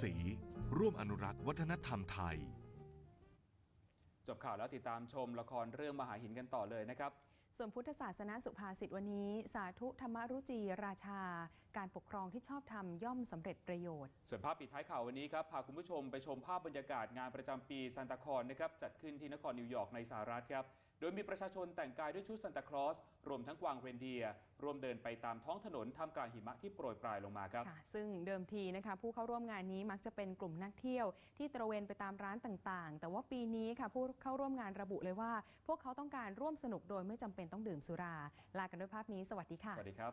ศรีร่วมอนุรักษ์วัฒนธรรมไทย จบข่าวแล้วติดตามชมละครเรื่องมหาหินกันต่อเลยนะครับ ส่วนพุทธศาสนาสุภาษิตวันนี้ สาธุธรรมรุจีราชา การปกครองที่ชอบธรรมย่อมสำเร็จประโยชน์ ส่วนภาพปิดท้ายข่าววันนี้ครับพาคุณผู้ชมไปชมภาพบรรยากาศงานประจำปีซานตาคลอนนะครับจัดขึ้นที่นครนิวยอร์กในสหรัฐครับโดยมีประชาชนแต่งกายด้วยชุดซานตาคลอสรวมทั้งกวางเรนเดียร์รวมเดินไปตามท้องถนนท่ามกลางหิมะที่โปรยปลายลงมาครับค่ะซึ่งเดิมทีนะคะผู้เข้าร่วมงานนี้มักจะเป็นกลุ่มนักเที่ยว ที่ตระเวนไปตามร้านต่างๆ แต่ว่าปีนี้ค่ะผู้เข้าร่วมงานระบุเลยว่า พวกเขาต้องการร่วมสนุกโดยไม่จำเป็นต้องดื่มสุรา ลากันด้วยภาพนี้ สวัสดีค่ะ สวัสดีครับ